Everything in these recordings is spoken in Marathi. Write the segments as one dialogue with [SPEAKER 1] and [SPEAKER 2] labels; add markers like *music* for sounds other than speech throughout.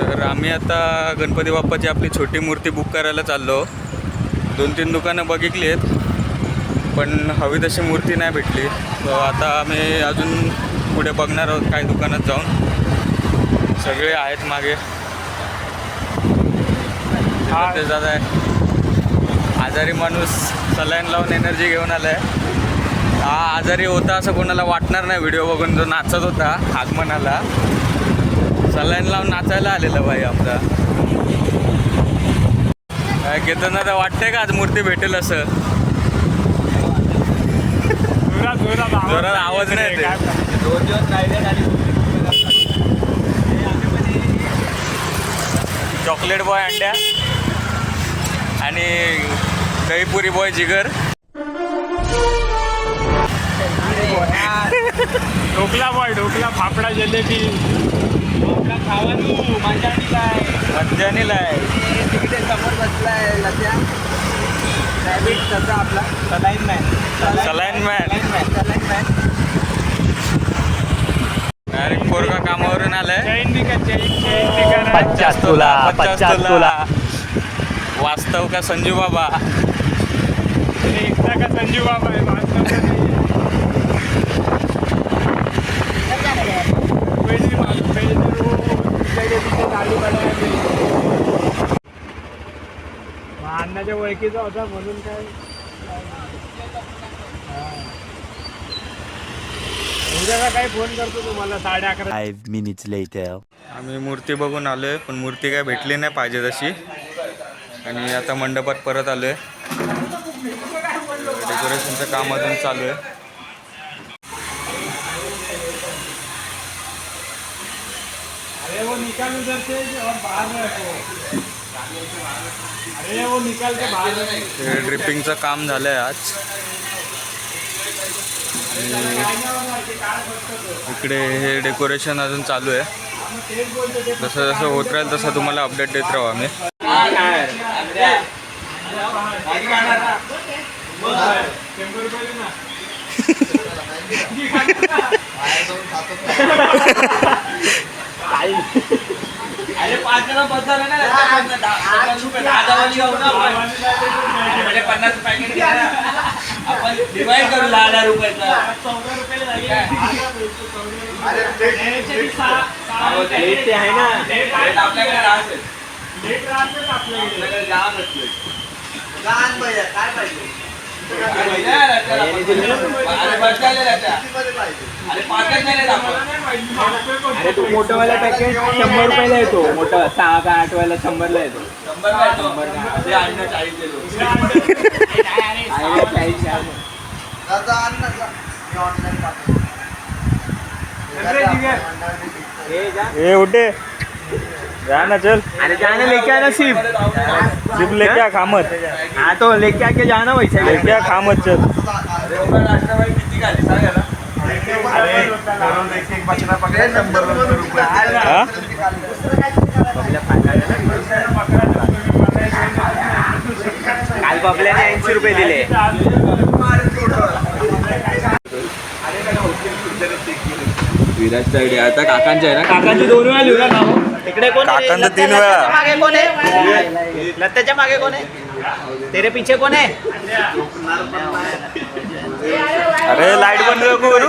[SPEAKER 1] तर आम्ही आता गणपती बाप्पाची आपली छोटी मूर्ती बुक करायला चाललो. दोन तीन दुकानं बघितली आहेत पण हवी तशी मूर्ती नाही भेटली. आता आम्ही अजून पुढे बघणार आहोत काही दुकानात जाऊन. सगळे आहेत मागे. ते जात आहे. आजारी माणूस सलाईन लावून एनर्जी घेऊन आलाय. हा आजारी होता असं कोणाला वाटणार नाही व्हिडिओ बघून. जो नाचत होता आगमनाला. सलाईन लावून नाचायला आलेला बाई आमचा. काय घेताना तर वाटतंय का आज मूर्ती भेटेल असं?
[SPEAKER 2] जोरात आवाज
[SPEAKER 1] नाही?
[SPEAKER 3] दोन दिवस
[SPEAKER 1] चॉकलेट बॉय अंड्या. आणि दहीपुरी बॉय जिगर.
[SPEAKER 2] ढोकला बॉय ढोकला फाफडा जलेबी.
[SPEAKER 3] खावा तू
[SPEAKER 1] आहे.
[SPEAKER 3] तिकडे समोर बसलाय लत्या रॅबिट त्याचा आपला. Saline man.
[SPEAKER 1] Saline man.
[SPEAKER 3] Saline man
[SPEAKER 1] direct पोरगा कामावरून आलाय.
[SPEAKER 2] चैन बिका चैन चैन बिका
[SPEAKER 4] पचास तुला पचास तुला.
[SPEAKER 1] वास्तव का संजू बाबा?
[SPEAKER 2] एकटा का संजू बाबा आहे? हो, अण्णाच्या ओळखीचा होता म्हणून काय? हा. उद्याला काय फोन करतो तुम्हाला? साडे अकरा
[SPEAKER 4] minutes later.
[SPEAKER 1] आम्ही मूर्ती बघून आलोय पण मूर्ती काय भेटली नाही पाहिजे तशी. आणि आता मंडपात परत आलोय. डेकोरेशनचं काम अजून चालू आहे.
[SPEAKER 2] अरे वो निकाल उधर से और बाहर में रखो। अरे वो निकाल के बाहर में रखो।
[SPEAKER 1] हे ड्रिपिंगचं काम झालंय आज. आणि इकडे हे डेकोरेशन अजून चालू आहे. जसं जसं होत राहील तसं तुम्हाला अपडेट देत राहू आम्ही.
[SPEAKER 2] शंभर *laughs*
[SPEAKER 3] अरे पाच जण बसला ना. म्हणजे पन्नास पॅकेट. आपण डिवाइड करू दहा दहा रुपयाचा. आहे ना. आपल्याकडे राहते
[SPEAKER 2] आपल्याकडे
[SPEAKER 3] आपल्याकडे जाम असते काय पाहिजे? अरे
[SPEAKER 2] तू
[SPEAKER 5] मोठावाला पॅकेट शंभर रुपयाला येतो. मोठा सहा का आठ वाला शंभरला येतो. हे
[SPEAKER 1] उठे. जा ना चल.
[SPEAKER 5] अरे जाना लेके आना सिर्फ
[SPEAKER 1] सिर्फ लेके आ खामत.
[SPEAKER 5] हाँ तो लेके आके जाना वैसे
[SPEAKER 1] लेके आ खामत चल. हा?
[SPEAKER 5] काल बाबल्याने ऐंशी रुपये दिले.
[SPEAKER 3] विराजचा आयडिया आता काकांच्या आहे ना?
[SPEAKER 5] काकांची दोन वेळा नाव. इकडे कोण आहे?
[SPEAKER 1] काकांचं तीन वेळा.
[SPEAKER 5] लत्याच्या मागे कोण आहे? लत्याच्या मागे कोण आहे? तेरे पीछे कोण आहे?
[SPEAKER 1] अरे लाइट बंद नको करू.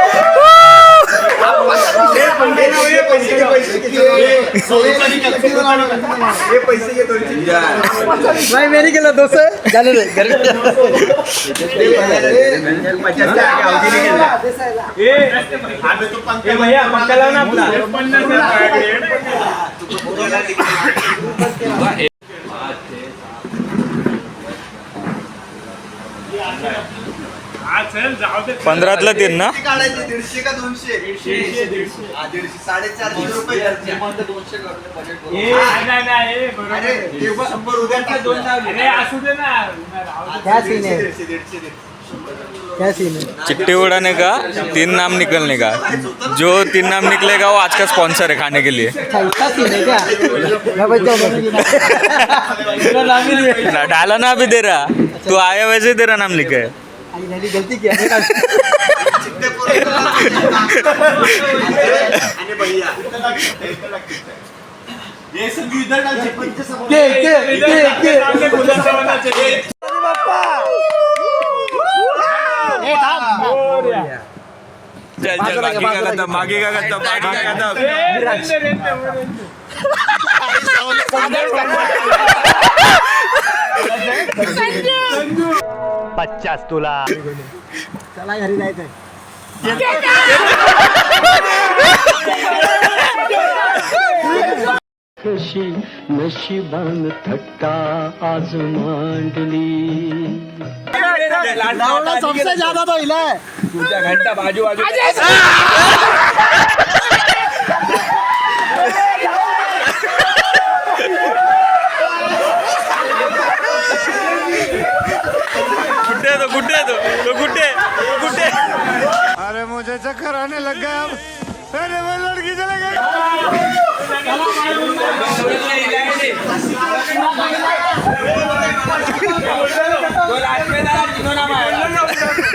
[SPEAKER 5] नाही मी नाही केलं दोस्त. झालं रे. घरी पचास
[SPEAKER 1] पंधरातला तीन ना?
[SPEAKER 5] काढायचे दीडशे का दोनशे?
[SPEAKER 2] दीडशे, दीडशे.
[SPEAKER 5] दीडशे. साडेचारशे रुपये.
[SPEAKER 3] दोनशे
[SPEAKER 5] शंभर उद्या.
[SPEAKER 3] दोन
[SPEAKER 2] असू दे ना
[SPEAKER 5] दीडशे, दीडशे.
[SPEAKER 1] चिट्टी उड़ाने का तीन नाम निकलने का। जो तीन नाम निकलेगा वो आज का स्पॉन्सर है खाने के लिए। ना डाला ना अभी दे रहा। तू आया वैसे तेरा नाम लिखा। है.
[SPEAKER 5] आणि *laughs* हे
[SPEAKER 1] चल बाकी का. खत्म बाकी का बाकी का खत्म
[SPEAKER 2] ए, रेंटे, रेंटे, वर रेंटे.
[SPEAKER 4] पचास तुला कशी नशिबान थट्टा आज मांडली.
[SPEAKER 3] घंटा बाजू बाजू.
[SPEAKER 1] आहे तो कुठे आहे तो तो कुठे आहे? तो कुठे आहे?
[SPEAKER 3] तो लास्ट में तीनों नाम आया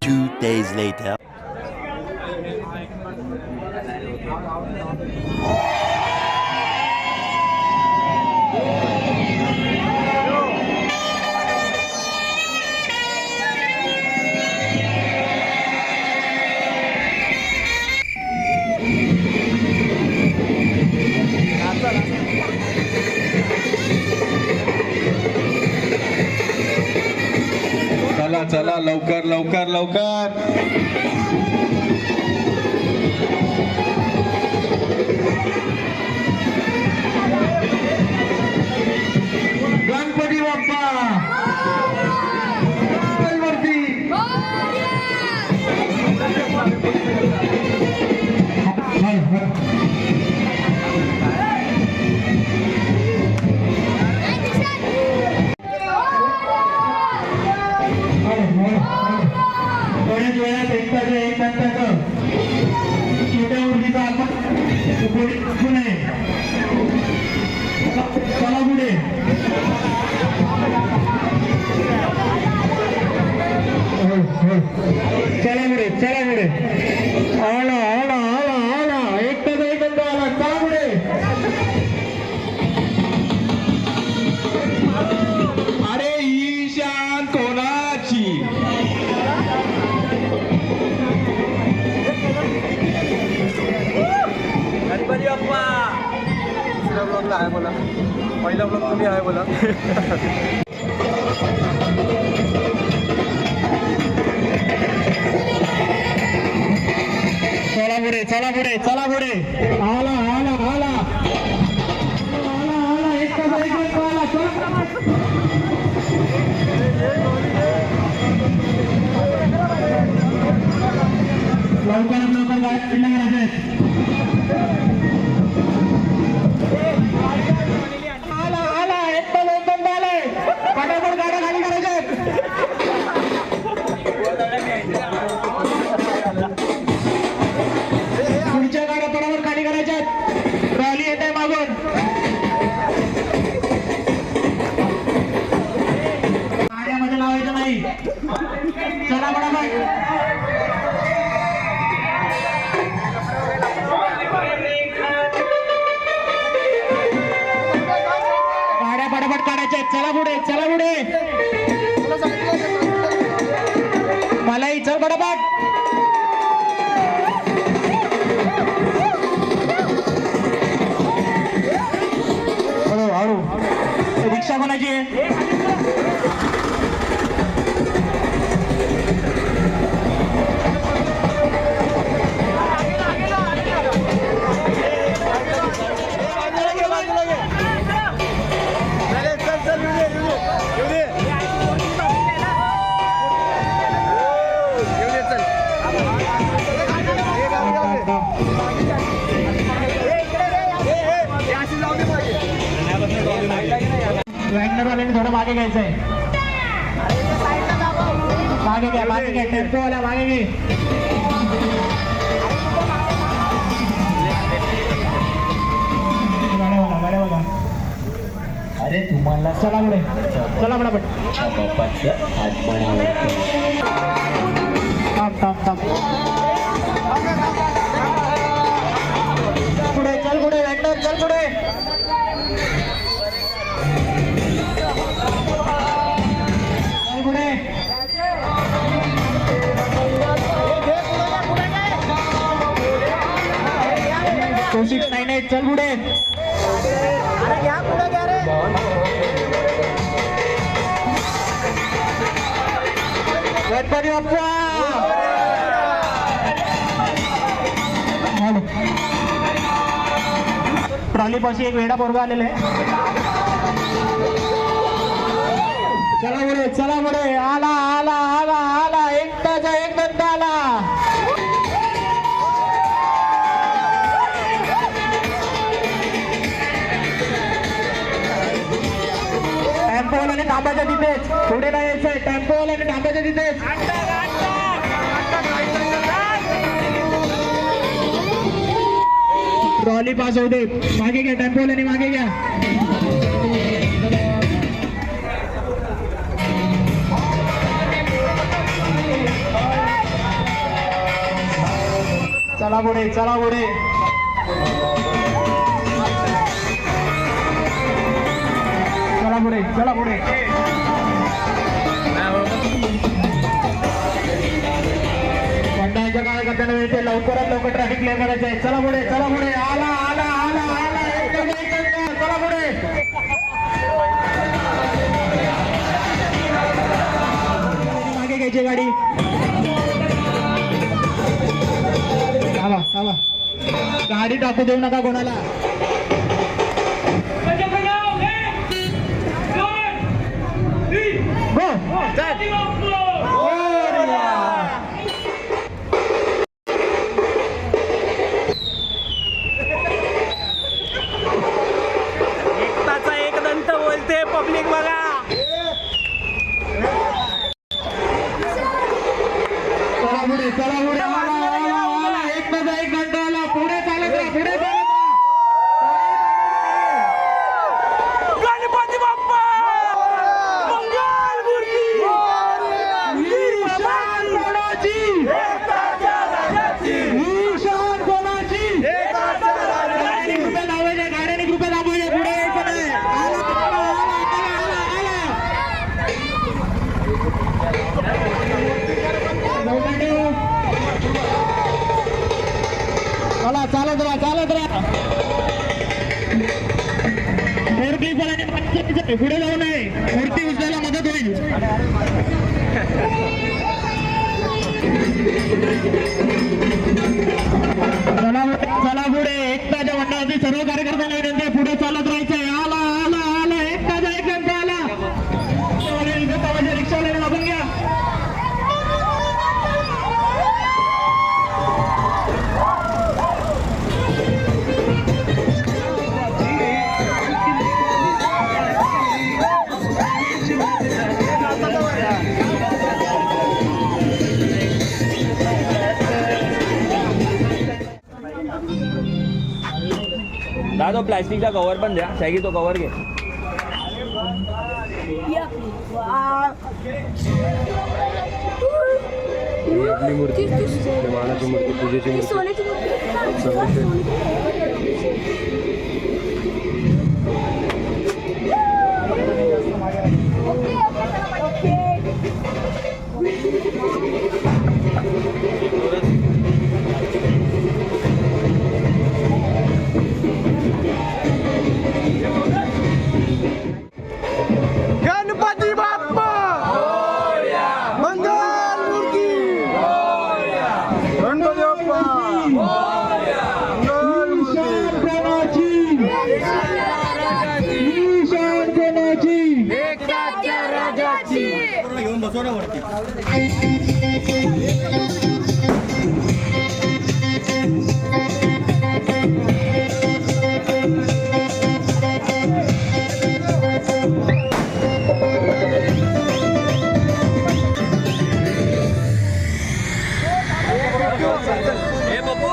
[SPEAKER 4] Two days later.
[SPEAKER 6] चला लवकर लवकर लवकर.
[SPEAKER 3] दुसऱ्या आहे बोला. पहिला ब्लॉग तुम्ही आहे बोला.
[SPEAKER 6] चला पुढे चला पुढे चला पुढे. आला आला. hexagonal. Yeah. मागे घ्यायचं आहे मागे घ्या मागे घ्या टेम्पोवाला मागे घे.
[SPEAKER 4] अरे तुम्हाला
[SPEAKER 6] चला पुढे. चला पटापट.
[SPEAKER 4] बाप्पाचं
[SPEAKER 6] थांब थांब थांब. पुढे चल पुढे चल पुढे. चल पुढे. गणपती बाप्पा. हॅलो ट्रॉली पाशी एक वेडा पोरगा आलेला आहे. चला पुढे चला पुढे. आला आला आला. पुढे नाही यायचंय टेम्पोवाल्याने थांबायचं तिथेच ट्रॉली पास होऊ दे. मागे घ्या टेम्पोवाल्याने मागे घ्या. चला पुढे चला पुढे. चला पुढे चला पुढे. मंडळाच्या कार्यकर्त्यांना लवकरात लवकर ट्रॅफिक क्लिअर करायचं आहे चला पुढे चला पुढे. आला आला आला आला. चला पुढे. मागे घ्यायची गाडी. थांबा गाडी टाकू देऊ नका कोणाला. पुढे जाऊ नये. मूर्ती उचलायला मदत होईल. चला पुढे, चला पुढे. एकताच्या मंडळातील सर्व कार्यकर्त्यांना विनंती पुढे चालत राहायचंय
[SPEAKER 3] दादा प्लॅस्टिकचा कव्हर पण द्या शागी तो कव्हर घे
[SPEAKER 7] आपली मूर्ती। मानाची मूर्ती पूजेची मूर्ती।
[SPEAKER 8] सोन्याची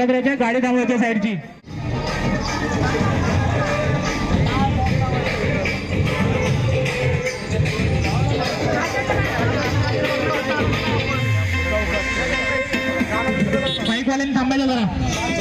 [SPEAKER 6] काढत राहायच्या गाडी थांबवायच्या साईडची. बाईकवाल्यांनी थांबायचं जरा